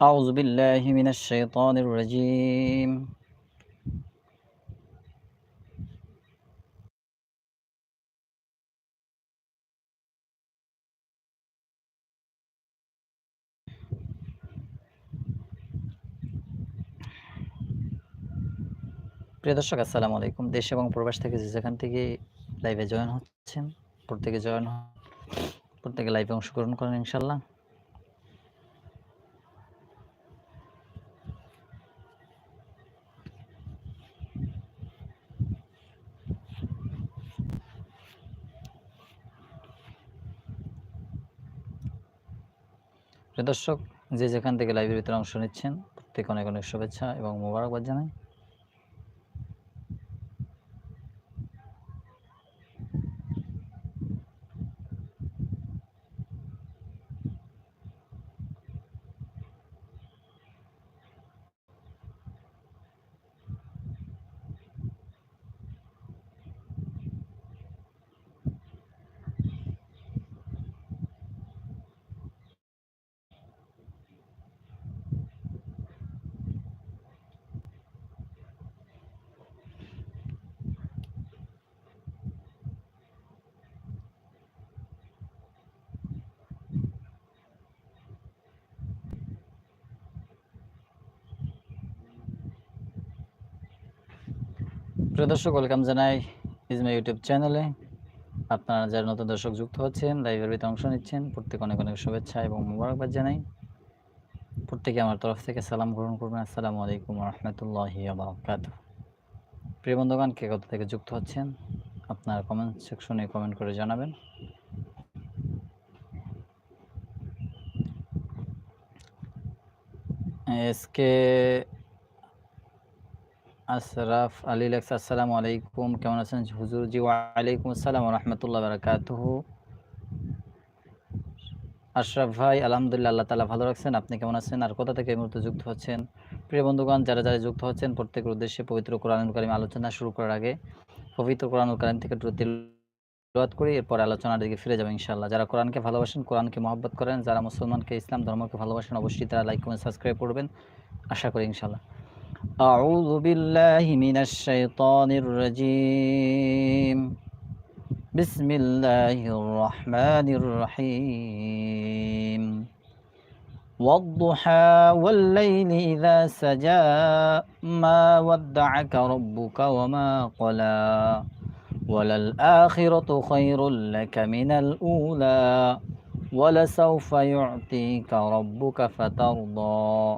أعوذ بالله من الشيطان الرجيم প্রিয় দর্শক আসসালামু আলাইকুম দেশ এবং প্রবাস থেকে যে যেখান থেকে লাইভে জয়েন হচ্ছেন প্রত্যেকে জয়েন হন প্রত্যেকে লাইভে অংশগ্রহণ করেন ইনশাল্লাহ দর্শক, যে যেখান থেকে লাইভের ভিতরে অংশ নিচ্ছেন প্রত্যেকে অনেক অনেক শুভেচ্ছা এবং মোবারকবাদ জানাই। প্রিয় দর্শক, ওয়েলকাম জানাই ইজমা ইউটিউব চ্যানেলে। আপনারা যারা নতুন দর্শক যুক্ত হচ্ছেন, লাইভের ভিতরে অংশ নিচ্ছেন প্রত্যেকে অনেক অনেক শুভেচ্ছা এবং মোবারকবাদ জানাই। প্রত্যেকে আমার তরফ থেকে সালাম গ্রহণ করবেন। আসসালামু আলাইকুম রহমতুল্লাহ বারকাত প্রিয় বন্ধুগণ, কে কোথা থেকে যুক্ত হচ্ছেন, আপনার কমেন্ট সেকশনে কমেন্ট করে জানাবেন। এসকে আশরাফ আলী লেখস আসসালামু আলাইকুম। কেমন আছেন হুজুর জি? ওয়ালাইকুম আসসালাম রহমতুল্লাহ বারাকাতুহু। আশরাফ ভাই, আলহামদুলিল্লাহ, আল্লাহ তালা ভালো রাখছেন। আপনি কেমন আছেন? আর কোথা থেকে এই মুহূর্তে যুক্ত হচ্ছেন? প্রিয় বন্ধুগণ, যারা যারা যুক্ত হচ্ছেন, প্রত্যেকের উদ্দেশ্যে পবিত্র কোরআনুল কারিম আলোচনা শুরু করার আগে পবিত্র কোরআনুল কারিম থেকে তিলাওয়াত করি। এরপর আলোচনার দিকে ফিরে যাব ইনশাআল্লাহ। যারা কোরআনকে ভালোবাসেন, কোরআনকে মহব্বত করেন, যারা মুসলমানকে ইসলাম ধর্মকে ভালোবাসেন, অবশ্যই তারা লাইক, কমেন্ট, সাবস্ক্রাইব করবেন। আশা করি ইনশাআল্লাহ। أعوذ بالله من الشيطان الرجيم. بسم الله الرحمن الرحيم. والضحى والليل إذا سجى ما ودعك ربك وما قلى. وللآخرة خير لك من الأولى. ولسوف يعطيك ربك فترضى.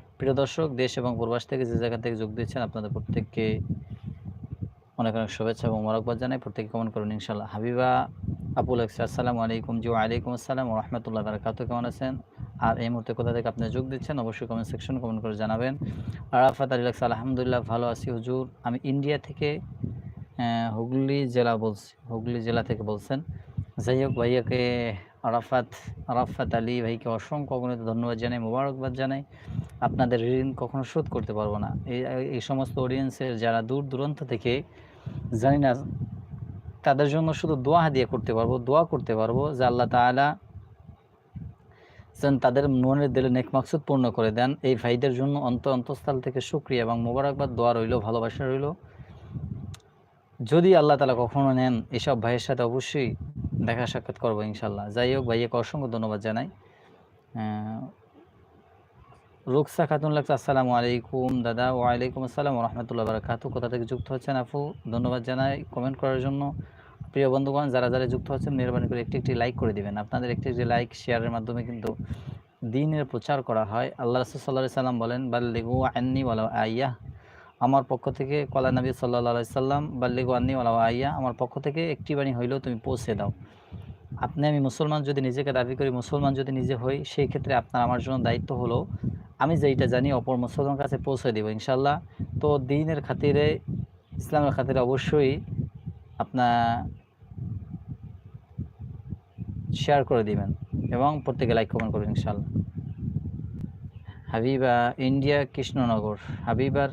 প্রিয় দর্শক, দেশ এবং প্রবাস থেকে যে জায়গা থেকে যোগ দিচ্ছেন আপনাদের প্রত্যেককে অনেক অনেক শুভেচ্ছা এবং মরকবাদ জানাই। প্রত্যেকে কমেন্ট করুন ইনশাল্লাহ হাবিবা আপুল আসসালামু আলাইকুম জি আলাইকুম আসসালাম রহমতুল্লাহ বারাকাত কেমন আছেন? আর এই মুহূর্তে কোথা থেকে আপনি যোগ দিচ্ছেন অবশ্যই কমেন্ট সেকশন কমেন্ট করে জানাবেন। আরাফাত আলী লাগছে আলহামদুলিল্লাহ ভালো আছি হুজুর। আমি ইন্ডিয়া থেকে হুগলি জেলা বলছি, হুগলি জেলা থেকে বলছেন। যাই হোক, ভাইয়াকে আরাফাত আরাফাত আলী ভাইকে অসংখ্য অগণিত ধন্যবাদ জানাই, মোবারকবাদ জানাই। আপনাদের ঋণ কখনো শোধ করতে পারব না। এই সমস্ত অডিয়েন্সের যারা দূর দূরান্ত থেকে, জানি না, তাদের জন্য শুধু দোয়া দিয়ে করতে পারব, দোয়া করতে পারব যে আল্লাহ তালা যেন তাদের মনের দিলে নেক মাকসুদ পূর্ণ করে দেন। এই ভাইদের জন্য অন্ত অন্তঃস্থল থেকে সুক্রিয়া এবং মোবারকবাদ, দোয়া রইল, ভালোবাসা রইল। যদি আল্লাহ তালা কখনো নেন, এসব ভাইয়ের সাথে অবশ্যই দেখা সাক্ষাৎ করব ইনশাল্লাহ। যাই হোক ভাইয়াকে অসংখ্য ধন্যবাদ জানাই। রুকসা খাতুন লাগছে আসসালামু আলাইকুম। দাদা, ওয়ালাইকুম আসসালাম রহমতুল্লাহ বারাকাতু। কোথা থেকে যুক্ত হচ্ছেন আপু? ধন্যবাদ জানাই কমেন্ট করার জন্য। প্রিয় বন্ধুগণ, যারা যারা যুক্ত হচ্ছেন, মেহরবানি করে একটি একটি লাইক করে দিবেন। আপনাদের একটি একটি লাইক, শেয়ারের মাধ্যমে কিন্তু দিনের প্রচার করা হয়। আল্লাহ রসুল সাল্লাহ সাল্লাম বলেন, বাল্লিগু আন্নি বলা আইয়া। আমার পক্ষ থেকে কলা নবী সাল্লা সাল্লাম, বাল্লিগু আন্নি বলা আইয়া, আমার পক্ষ থেকে একটি বাণী হইলেও তুমি পৌঁছে দাও। আপনি আমি মুসলমান যদি নিজেকে দাবি করি, মুসলমান যদি নিজে হই, সেই ক্ষেত্রে আপনার আমার জন্য দায়িত্ব হলো, আমি যেইটা জানি অপর মুসলমানের কাছে পৌঁছে দেবো ইনশাল্লাহ তো দিনের খাতিরে, ইসলামের খাতিরে অবশ্যই আপনার শেয়ার করে দিবেন এবং প্রত্যেকে লাইক কমেন্ট করবেন ইনশাল্লাহ হাবিবা ইন্ডিয়া কৃষ্ণনগর হাবিবার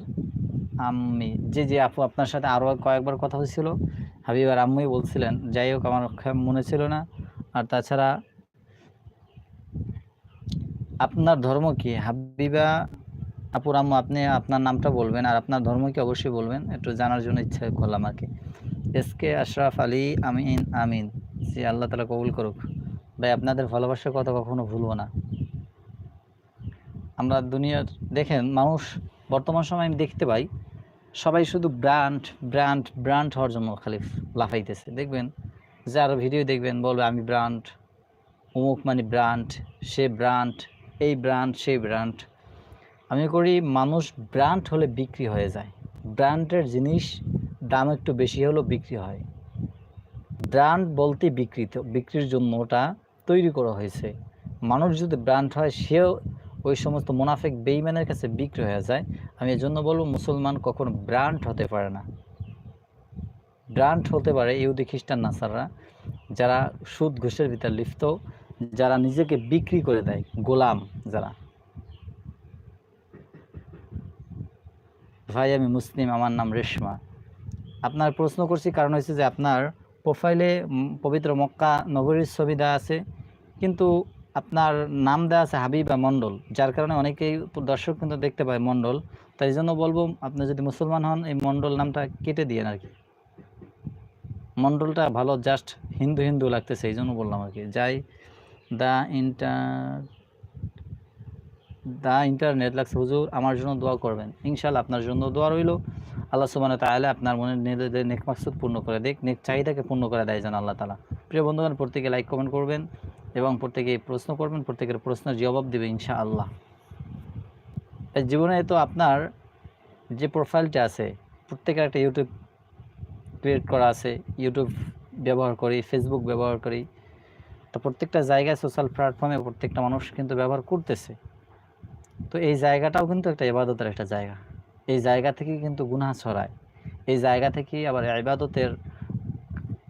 আম্মি, জি জি, আপু, আপনার সাথে আরও কয়েকবার কথা হয়েছিল। হাবিবার আম্মুই বলছিলেন, যাই হোক, আমার মনে ছিল না। আর তাছাড়া আপনার ধর্ম কি? হাবিবা, আপুর আম্মু, আপনি আপনার নামটা বলবেন আর আপনার ধর্ম কি অবশ্যই বলবেন? একটু জানার জন্য ইচ্ছা করলাম আর কি। এস কে আশরাফ আলী, আমিন আমিন। সে আল্লাহ তালা কবুল করুক। ভাই, আপনাদের ভালোবাসার কথা কখনো ভুলবো না। আমরা দুনিয়ার, দেখেন, মানুষ বর্তমান সময় আমি দেখতে পাই সবাই শুধু ব্র্যান্ড ব্র্যান্ড ব্র্যান্ড হওয়ার জন্য খালি লাফাইতেছে। দেখবেন যার ভিডিও দেখবেন, বলবে, আমি ব্র্যান্ড অমুক মানে ব্র্যান্ড সে ব্র্যান্ড এই ব্র্যান্ড সেই ব্র্যান্ড আমি করি, মানুষ ব্র্যান্ড হলে বিক্রি হয়ে যায়। ব্র্যান্ডের জিনিস দাম একটু বেশি হলেও বিক্রি হয়। ব্র্যান্ড বলতে বিকৃত বিক্রির জন্য ওটা তৈরি করা হয়েছে। মানুষ যদি ব্র্যান্ড হয়, সেও ওই সমস্ত মুনাফেক বেইমানের কাছে বিক্রি হয়ে যায়। আমি এজন্য বলব, মুসলমান কখনো ব্র্যান্ড হতে পারে না। ব্র্যান্ড হতে পারে ইহুদি, খ্রিস্টান, নাসাররা, যারা সুদ ঘুষের ভিতর লিপ্ত, যারা নিজেকে বিক্রি করে দেয়, গোলাম যারা। ভাই, আমি মুসলিম, আমার নাম রেশমা। আপনার প্রশ্ন করছি, কারণ হচ্ছে যে আপনার প্রোফাইলে পবিত্র মক্কা নগরীর ছবি দেওয়া আছে, কিন্তু আপনার নাম দেওয়া আছে হাবিবা মণ্ডল, যার কারণে অনেকেই দর্শক কিন্তু দেখতে পায় মণ্ডল। তাই জন্য বলব, আপনি যদি মুসলমান হন, এই মণ্ডল নামটা কেটে দিয়ে আর কি। মণ্ডলটা ভালো জাস্ট হিন্দু হিন্দু লাগতেছে, এই জন্য বললাম আর কি। যাই দ্য ইন্টার দ্য ইন্টারনেট লাগছে। হুজুর, আমার জন্য দোয়া করবেন। ইনশাল্লাহ আপনার জন্য দোয়া রইল। আল্লাহ সুবান তাহলে আপনার মনে নিজেদের নেক মাকসুদ পূর্ণ করে দেখ নেক চাহিদাকে পূর্ণ করে দেয় যেন আল্লাহ তালা প্রিয় বন্ধুগণ, প্রত্যেকে লাইক কমেন্ট করবেন। এবং প্রত্যেকে প্রশ্ন করবেন, প্রত্যেকের প্রশ্নের জবাব দেবে ইনশা আল্লাহ জীবনে তো আপনার যে প্রোফাইলটা আছে, প্রত্যেকের একটা ইউটিউব ক্রিয়েট করা আছে ইউটিউব ব্যবহার করি ফেসবুক ব্যবহার করি। তো প্রত্যেকটা জায়গায় সোশ্যাল প্ল্যাটফর্মে প্রত্যেকটা মানুষ কিন্তু ব্যবহার করতেছে। তো এই জায়গাটাও কিন্তু একটা ইবাদতের একটা জায়গা। এই জায়গা থেকে কিন্তু গুনাহ ছড়ায়। এই জায়গা থেকে আবার ইবাদতের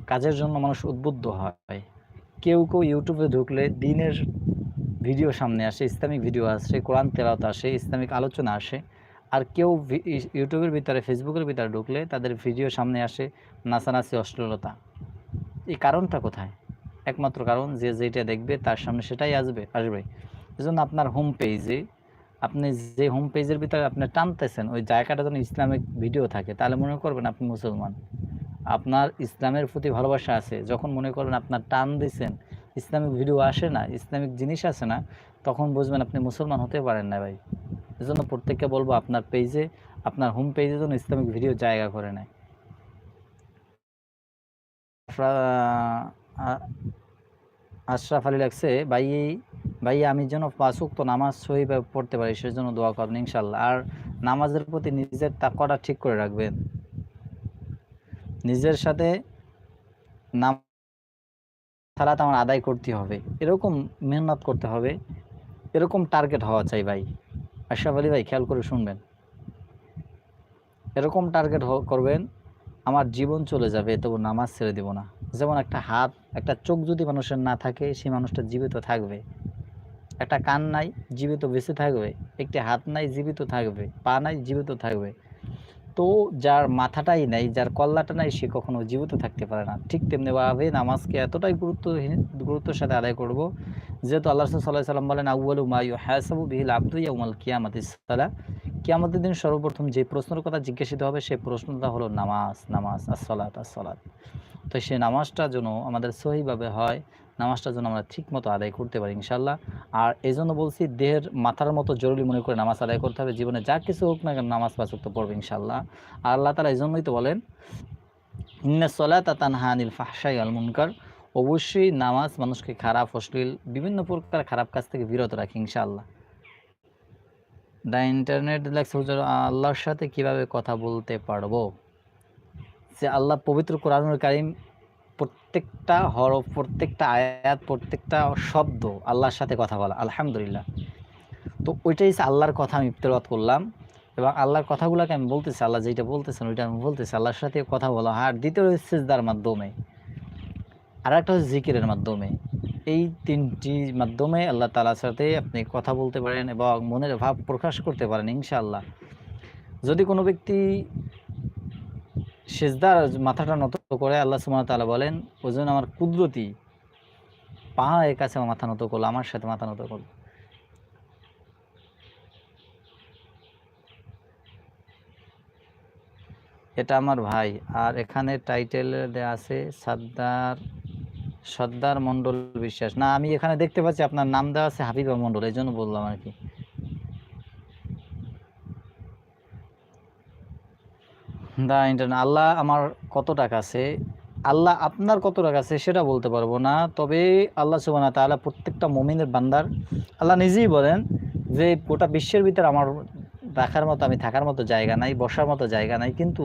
কাজের জন্য মানুষ উদ্বুদ্ধ হয়। কেউ কেউ ইউটিউবে ঢুকলে দিনের ভিডিও সামনে আসে, ইসলামিক ভিডিও আসে, কোরআন তেলাওত আসে, ইসলামিক আলোচনা আসে। আর কেউ ইউটিউবের ভিতরে ফেসবুকের ভিতরে ঢুকলে তাদের ভিডিও সামনে আসে নাচানাচি, অশ্লীলতা। এই কারণটা কোথায়? একমাত্র কারণ যে যেটা দেখবে তার সামনে সেটাই আসবে আসবে। এজন্য আপনার হোম পেজে আপনি যে হোম পেজের ভিতরে আপনি টানতেছেন, ওই জায়গাটা যেন ইসলামিক ভিডিও থাকে, তাহলে মনে করবেন আপনি মুসলমান। আপনার ইসলামের প্রতি ভালোবাসা আছে, যখন মনে করেন আপনার টান দিছেন, ইসলামিক ভিডিও আসে না, ইসলামিক জিনিস আসে না, তখন বুঝবেন আপনি মুসলমান হতে পারেন না ভাই। এজন্য প্রত্যেককে বলব আপনার পেজে আপনার হোম পেজে যেন ইসলামিক ভিডিও জায়গা করে নেয়। আশরাফ আলী লাগছে ভাই ভাই, আমি যেন পাঁচুক তো নামাজ সহিভাবে পড়তে পারি, সেজন্য দোয়া করবেন ইনশাল্লাহ। আর নামাজের প্রতি নিজের তাকওয়াটা ঠিক করে রাখবেন। নিজের সাথে নাম সালাত আমার আদায় করতে হবে। এরকম মেহনত করতে হবে। এরকম টার্গেট হওয়া চাই ভাই। আশরাফ আলী ভাই, খেয়াল করে শুনবেন। এরকম টার্গেট করবেন, আমার জীবন চলে যাবে, তবু নামাজ ছেড়ে দিব না। যেমন একটা হাত, একটা চোখ যদি মানুষের না থাকে, সেই মানুষটা জীবিত থাকবে। একটা কান নাই, জীবিত বেঁচে থাকবে। একটি হাত নাই, জীবিত থাকবে। পা নাই, জীবিত থাকবে। তো যার মাথাটাই নাই, যার কল্লাটা নাই, সে কখনো জীবিত থাকতে পারে না। ঠিক তেমনিভাবে নামাজকে এতটাই গুরুত্বহীন, গুরুত্বের সাথে আদায় করব, যেহেতু আল্লাহ সাল্লাহ সাল্লাম বলেন আউ্বাল মায়ু হ্যাসাবু বিহিল আব্দু ইয়াউমাল কিয়ামাত কিয়ামতের দিন সর্বপ্রথম যে প্রশ্নের কথা জিজ্ঞাসিত হবে, সেই প্রশ্নটা হলো নামাজ নামাজ আসলাত আসলাত তো সেই নামাজটা যেন আমাদের সহিভাবে হয় নামাজটা যেন আমরা ঠিক মতো আদায় করতে পারি ইনশাল্লাহ আর এই জন্য বলছি, দেহের মাথার মতো জরুরি মনে করে নামাজ আদায় করতে হবে। জীবনে যা কিছু হোক না কেন নামাজ পাঁচ তো পড়বে ইনশাল্লাহ আর আল্লাহ তালা এই জন্যই তো বলেন, ইন্না তানহানিল ফাহসাই আল মুনকার। অবশ্যই নামাজ মানুষকে খারাপ, অশ্লীল, বিভিন্ন প্রকার খারাপ কাজ থেকে বিরত রাখে, ইনশাআল্লাহ। দ্য ইন্টারনেট লেখছে আল্লাহর সাথে কীভাবে কথা বলতে পারব? যে আল্লাহ পবিত্র কোরআনুল কারিম প্রত্যেকটা হরফ, প্রত্যেকটা আয়াত, প্রত্যেকটা শব্দ আল্লাহর সাথে কথা বলা। আলহামদুলিল্লাহ। তো ওইটাই আল্লাহর কথা আমি তেলাওয়াত করলাম। এবং আল্লাহর কথাগুলোকে আমি বলতেছি, আল্লাহ যেটা বলতেছেন ওইটা আমি বলতেছি। আল্লাহর সাথে কথা বলা। আর দ্বিতীয় হচ্ছে সেজদার মাধ্যমে। আর একটা হচ্ছে জিকিরের মাধ্যমে। এই তিনটি মাধ্যমে আল্লাহ তালার সাথে আপনি কথা বলতে পারেন এবং মনের ভাব প্রকাশ করতে পারেন ইনশাআল্লাহ। যদি কোনো ব্যক্তি সেজদার মাথাটা নত করে আল্লাহ সুমান তালা বলেন ওই জন্য আমার কুদরতি পাহাড়ের কাছে আমার মাথা নত করল, আমার সাথে মাথা নত করল। এটা আমার ভাই। আর এখানে টাইটেল আছে, সাদ্দার সর্দার মণ্ডল বিশ্বাস। না, আমি এখানে দেখতে পাচ্ছি, আপনার নাম দেওয়া আছে হাবিবা মণ্ডল এই জন্য বললাম আর কি। দা ইন্টারনেট, আল্লাহ আমার কত টাকা আছে? আল্লাহ আপনার কত টাকা আছে সেটা বলতে পারব না। তবে আল্লাহ সুবানা তাআলা প্রত্যেকটা মমিনের বান্দার, আল্লাহ নিজেই বলেন যে গোটা বিশ্বের ভিতরে আমার রাখার মতো, আমি থাকার মতো জায়গা নাই, বসার মতো জায়গা নাই, কিন্তু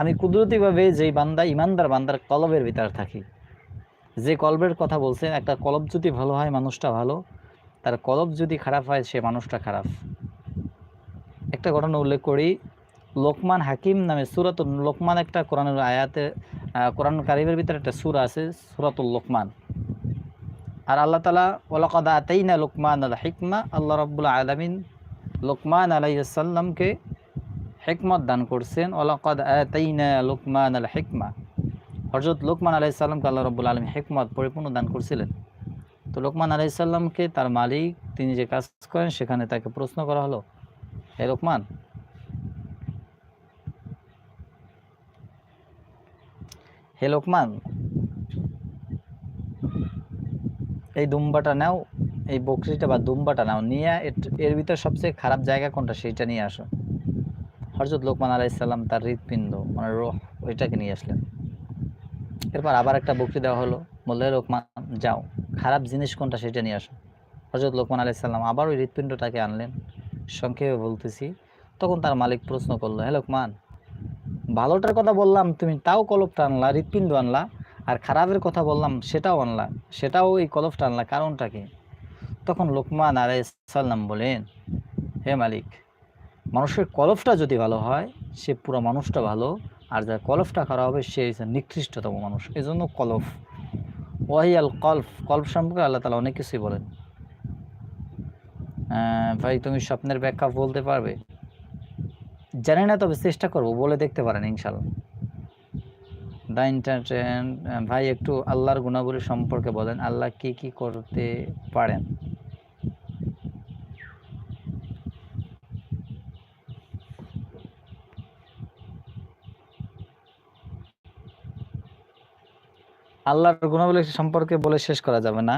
আমি কুদরতিভাবে যেই বান্দা, ইমানদার বান্দার কলবের ভিতরে থাকি। যে কলবের কথা বলছেন, একটা কলব যদি ভালো হয়, মানুষটা ভালো, তার কলব যদি খারাপ হয়, সে মানুষটা খারাপ। একটা ঘটনা উল্লেখ করি লোকমান হাকিম নামে সুরাতুল লোকমান একটা কোরআনের আয়াতে কোরআন কারিমের ভিতরে একটা সুর আছে, সুরাতুল লোকমান। আর আল্লাহ তালা ওলাকাদা আতাইনা লোকমান আল হিকমা, আল্লাহ রব্বুল আলমিন লোকমান আলাইসাল্লামকে হেকমত দান করছেন ওলাকাদ আতাইনা লোকমান আল হেকমা। হজরত লোকমান আলাইসাল্লামকে আল্লাহ রব্বুল আলম হেকমত পরিপূর্ণ দান করছিলেন। তো লোকমান আলাইসাল্লামকে তার মালিক, তিনি যে কাজ করেন, সেখানে তাকে প্রশ্ন করা হলো, হে লোকমান হে লোকমান, এই দুম্বাটা নাও, এই বকরিটা বা দুম্বাটা নাও, নিয়ে এর ভিতরে সবচেয়ে খারাপ জায়গা কোনটা সেইটা নিয়ে আসো। হরজত লোকমান আলাইসাল্লাম তার হৃৎপিণ্ড মানে রোহ, ওইটাকে নিয়ে আসলেন। এরপর আবার একটা বকরি দেওয়া হলো, বললে লোকমান, যাও, খারাপ জিনিস কোনটা সেটা নিয়ে আসো। হজরত লোকমান আলাইসাল্লাম আবার ওই হৃৎপিণ্ডটাকে আনলেন। সংক্ষেপে বলতেছি, তখন তার মালিক প্রশ্ন করল হ্যাঁ লোকমান ভালোটার কথা বললাম, তুমি তাও কলপটা আনলা, হৃৎপিণ্ড আনলা, আর খারাপের কথা বললাম, সেটাও আনলা, সেটাও এই কলপটা আনলা, কারণটা কি? তখন লোকমান আলাইসাল্লাম বলেন, হে মালিক, মানুষের কলফটা যদি ভালো হয়, সে পুরো মানুষটা ভালো, আর যার কলফটা খারাপ হবে, সে নিকৃষ্টতম মানুষ। এই জন্য কলফ ওয়াহিয়াল কলফ কলফ সম্পর্কে আল্লাহ তালা অনেক কিছুই বলেন। ভাই, তুমি স্বপ্নের ব্যাখ্যা বলতে পারবে? জানি না, তবে চেষ্টা করব, বলে দেখতে পারেন ইনশাল্লাহ। দ্য ইন্টারটেন ভাই, একটু আল্লাহর গুণাবলী সম্পর্কে বলেন, আল্লাহ কি কি করতে পারেন? আল্লাহর গুণাবলী সম্পর্কে বলে শেষ করা যাবে না।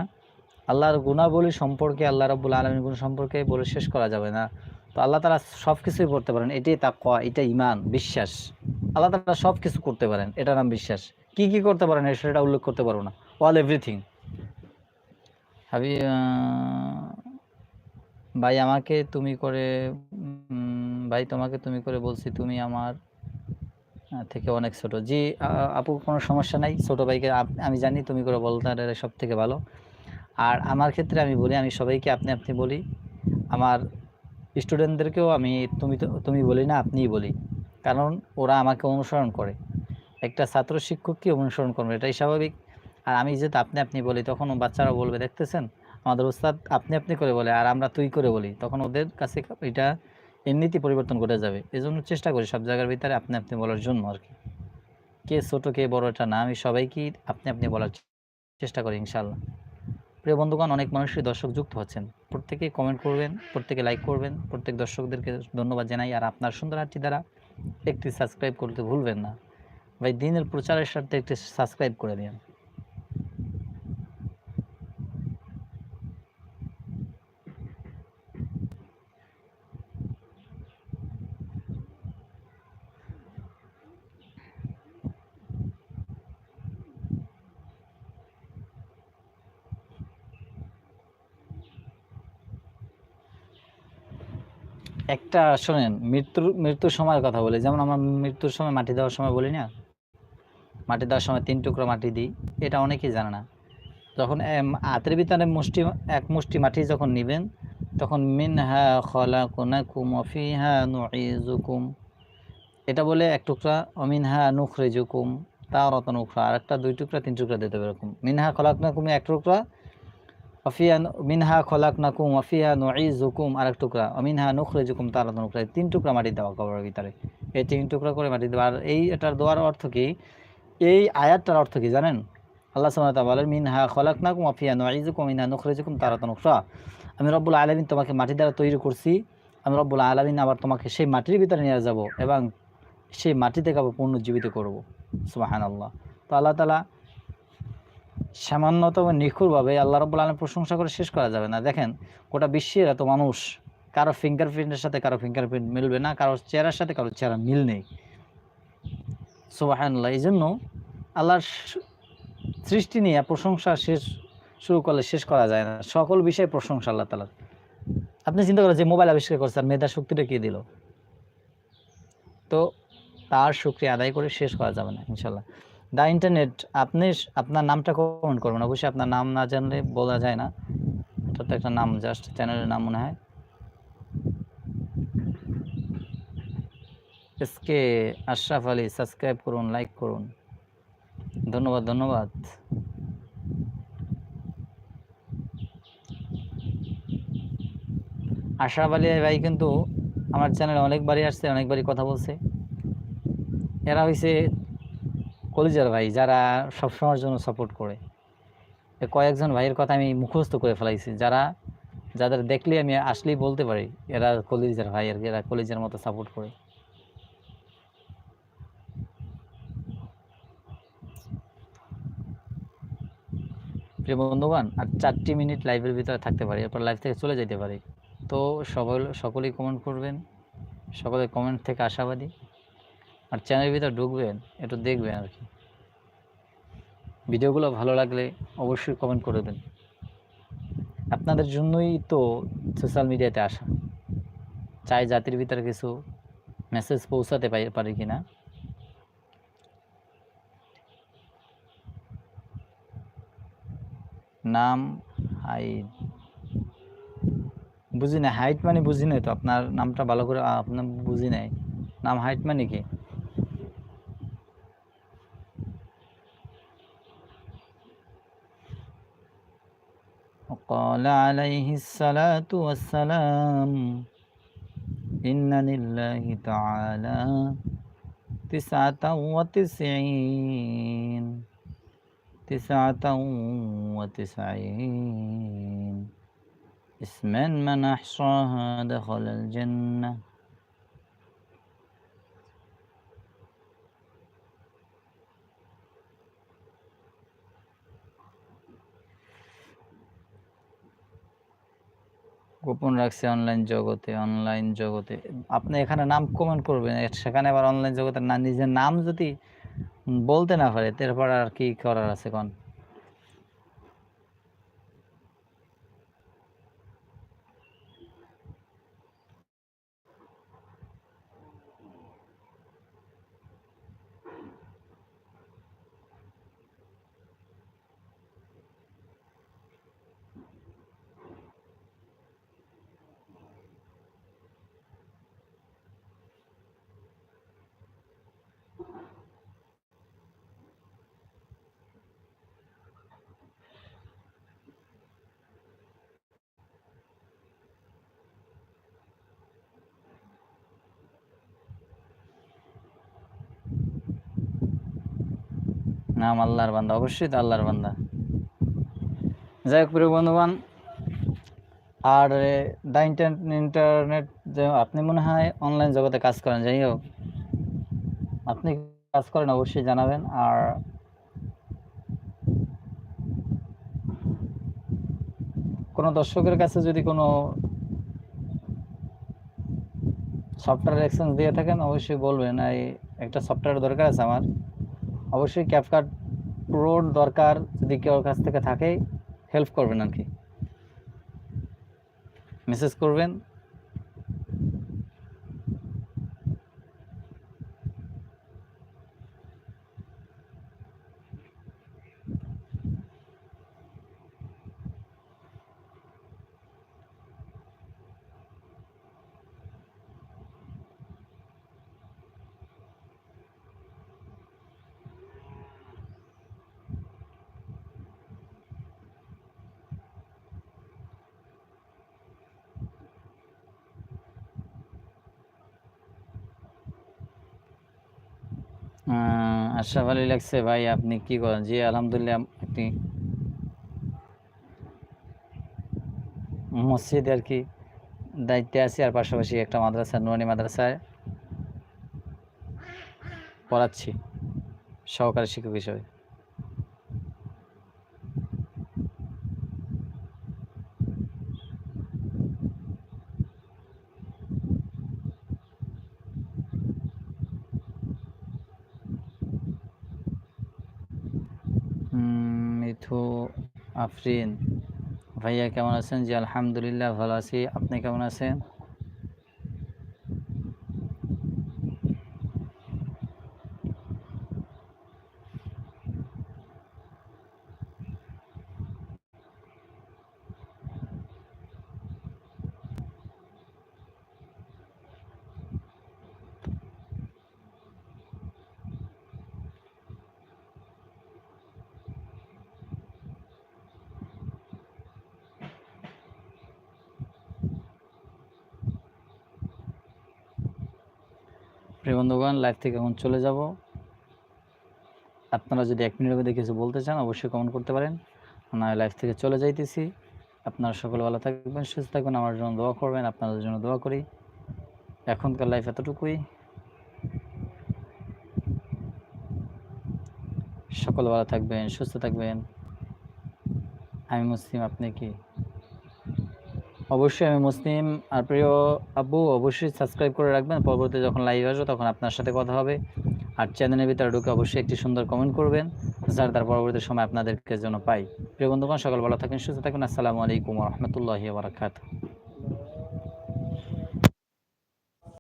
আল্লাহর গুণাবলী সম্পর্কে, আল্লাহ রব্বুল আলমীর গুণ সম্পর্কে বলে শেষ করা যাবে না। তো আল্লাহ তারা সব কিছুই করতে পারেন। এটাই তাকওয়া এটা ইমান বিশ্বাস। আল্লাহ তারা সব কিছু করতে পারেন এটা নাম বিশ্বাস। কি কি করতে পারেন সেটা উল্লেখ করতে পারব না। অল এভরিথিং হাবি ভাই আমাকে তুমি করে ভাই তোমাকে তুমি করে বলছি, তুমি আমার থেকে অনেক ছোট। জি আপু কোনো সমস্যা নাই, ছোটো ভাইকে আমি জানি তুমি করে বলতে সব থেকে ভালো। আর আমার ক্ষেত্রে আমি বলি, আমি সবাইকে আপনি আপনি বলি। আমার স্টুডেন্টদেরকেও আমি তুমি তো, তুমি বলি না, আপনিই বলি। কারণ ওরা আমাকে অনুসরণ করে। একটা ছাত্র শিক্ষককে অনুসরণ করবে, এটাই স্বাভাবিক। আর আমি যেহেতু আপনি আপনি বলি, তখন বাচ্চারা বলবে, দেখতেছেন? আমাদের উস্তাদ আপনি আপনি করে বলে, আর আমরা তুই করে বলি। তখন ওদের কাছে এটা এমনিতে পরিবর্তন ঘটে যাবে। এই জন্য চেষ্টা করি সব জায়গার ভিতরে আপনি আপনি বলার জন্য আর কি। কে ছোটো, কে বড়, এটা না, আমি সবাইকেই আপনি আপনি বলার চেষ্টা করি ইনশাল্লাহ প্রিয় বন্ধুগণ, অনেক মানুষই দর্শক যুক্ত হচ্ছেন। প্রত্যেকে কমেন্ট করবেন, প্রত্যেকে লাইক করবেন, প্রত্যেক দর্শকদেরকে ধন্যবাদ জানাই। আর আপনার সুন্দর হাতটি দ্বারা একটি সাবস্ক্রাইব করতে ভুলবেন না। ভাই, দিনের প্রচারের সাথে একটি সাবস্ক্রাইব করে দিন। একটা শোনেন, মৃত্যুর মৃত্যুর সময়ের কথা বলি। যেমন আমরা মৃত্যুর সময় মাটি দেওয়ার সময় বলি না? মাটি দেওয়ার সময় তিন টুকরো মাটি দিই, এটা অনেকেই জানে না। যখন হাতের ভিতরে মুষ্টি, এক মুষ্টি মাটি যখন নেবেন, তখন মিনহা খলাকুনাকুম অফিহা নুইজুকুম এটা বলে এক টুকরা অমিনহা নুখরেজুকুম তা রতন উখরা। আর একটা দুই টুকরা, তিন টুকরা দিতে হবে এরকম। মিনহা খলাকুনাকুম এক টুকরা অফিয়া মিনহা খোলাক নাকুম অফিয়া জুকুম আর এক টুকরা অমিনহা নুখরে জুকুম তার নুখরে তিন টুকরা মাটি দেওয়া কবরের ভিতরে। এই তিন টুকরা করে মাটি দেওয়া, আর এই এটার দেওয়ার অর্থ কি? এই আয়াতটার অর্থ কি জানেন? আল্লাহ সামতা বলেন, মিনহা খোলাক নাকুম অফিয়া জুকুম মিনহা নুখরে জুকুম তার নুখরা আমি রব্বুল আলমিন তোমাকে মাটি দ্বারা তৈরি করছি। আমি রব্বুল আলমিন আবার তোমাকে সেই মাটির ভিতরে নিয়ে যাব এবং সেই মাটি থেকে আবার পুনর্জীবিত করব। সুবাহান আল্লাহ তো আল্লাহ তালা সামান্যতম নিখুরভাবে আল্লাহ রব্বুল আলম প্রশংসা করে শেষ করা যাবে না। দেখেন, গোটা বিশ্বের এত মানুষ, কারও ফিঙ্গারপ্রিন্টের সাথে কারও ফিঙ্গারপ্রিন্ট মিলবে না, কারও চেহারার সাথে কারও চেহারা মিল নেই। সোবাহান্লাহ এই জন্য আল্লাহর সৃষ্টি নিয়ে প্রশংসা শেষ, শুরু করলে শেষ করা যায় না। সকল বিষয়ে প্রশংসা আল্লাহ তালার আপনি চিন্তা করেন যে মোবাইল আবিষ্কার করছে আর মেধা শক্তিটা কে দিল? তো তার শুক্রিয়া আদায় করে শেষ করা যাবে না ইনশাল্লাহ দা ইন্টারনেট, আপনি আপনার নামটা কমেন্ট করবেন। অবশ্যই আপনার নাম না জানলে বলা যায় না। তো একটা নাম, জাস্ট চ্যানেলের নাম মনে হয়। এসকে আশরাফ আলী, সাবস্ক্রাইব করুন, লাইক করুন। ধন্যবাদ ধন্যবাদ। আশরাফ আলী ভাই কিন্তু আমার চ্যানেলে অনেকবারই আসছে, অনেকবারই কথা বলছে। এরা হয়েছে কলিজার ভাই যারা সবসময়ের জন্য সাপোর্ট করে। কয়েকজন ভাইয়ের কথা আমি মুখস্থ করে ফেলাইছি। যারা, যাদের দেখলে আমি আসলেই বলতে পারি, এরা কলিজার ভাই, আর এরা কলিজার মতো সাপোর্ট করে। প্রিয় আর চারটি মিনিট লাইভের ভিতরে থাকতে পারি, এরপর লাইভ থেকে চলে যেতে পারি। তো সকল সকলেই কমেন্ট করবেন, সকলের কমেন্ট থেকে আশাবাদী। আর চ্যানেলের ভিতরে ঢুকবেন, একটু দেখবেন আর কি। ভিডিওগুলো ভালো লাগলে অবশ্যই কমেন্ট করবেন আপনাদের জন্যই তো সোশ্যাল মিডিয়াতে আসা। চাই জাতির ভিতরে কিছু মেসেজ পৌঁছাতে পারি কি না নাম হাইট বুঝি না হাইট মানে বুঝি নাই তো, আপনার নামটা ভালো করে আপনার বুঝি নাই। নাম হাইট মানে কি? وقال عليه الصلاة والسلام إن لله تعالى تسعة وتسعين تسعة وتسعين. اسما من أحصاها دخل الجنة. গোপন রাখছে অনলাইন জগতে অনলাইন জগতে। আপনি এখানে নাম কমেন্ট করবেন সেখানে আবার অনলাইন জগতে না, নিজের নাম যদি বলতে না পারে, তারপর আর কি করার আছে কোন? নাম আল্লাহর বান্দা, অবশ্যই তো আল্লাহর বান্দা। যাই হোক প্রিয় বন্ধুবান আর দা ইন্টারনেট যে আপনি মনে হয় অনলাইন জগতে কাজ করেন, যাই হোক। আপনি কাজ করেন, অবশ্যই জানাবেন। আর, কোনো দর্শকের কাছে যদি কোনো সফটওয়্যার এক্সচেঞ্জ দিয়ে থাকেন, অবশ্যই বলবেন, এই একটা সফটওয়্যার দরকার আছে আমার। অবশ্যই ক্যাপকাট প্রোর দরকার যদি কেউ কাছ থেকে থাকে হেল্প করবেন আর কি মেসেজ করবেন আশরাফ আলী লাগছে। ভাই, আপনি কি করেন? জি, আলহামদুলিল্লাহ আপনি মসজিদ আর কি দায়িত্বে আছি, আর পাশাপাশি একটা মাদ্রাসা নুয়ানি মাদ্রাসায় পড়াচ্ছি, সহকারী শিক্ষক হিসেবে। মিথু আফরিন ভাইয়া কেমন আছেন? জি আলহামদুলিল্লাহ ভালো আছি। আপনি কেমন আছেন প্রিয় বন্ধুগণ লাইভ থেকে এখন চলে যাব। আপনারা যদি এক মিনিটের মধ্যে কিছু বলতে চান, অবশ্যই কমেন্ট করতে পারেন। না লাইভ থেকে চলে যাইতেছি। আপনারা সকলে ভালো থাকবেন, সুস্থ থাকবেন, আমার জন্য দোয়া করবেন, আপনাদের জন্য দোয়া করি। এখনকার লাইফ এতটুকুই। সকলে ভালো থাকবেন, সুস্থ থাকবেন। আমি মুসলিম, আপনি কি? অবশ্যই আমি মুসলিম আর প্রিয় আব্বু, অবশ্যই সাবস্ক্রাইব করে রাখবেন। পরবর্তী যখন লাইভ আসব তখন আপনার সাথে কথা হবে। আর চ্যানেলের ভিতরে ঢুকে অবশ্যই একটি সুন্দর কমেন্ট করবেন, যার তার পরবর্তী সময় আপনাদেরকে যেন পাই। প্রিয় বন্ধুগণ, সকাল ভালো থাকেন সুস্থ থাকুন আসসালামু আলাইকুম রহমতুল্লাহি বারাকাতুহ।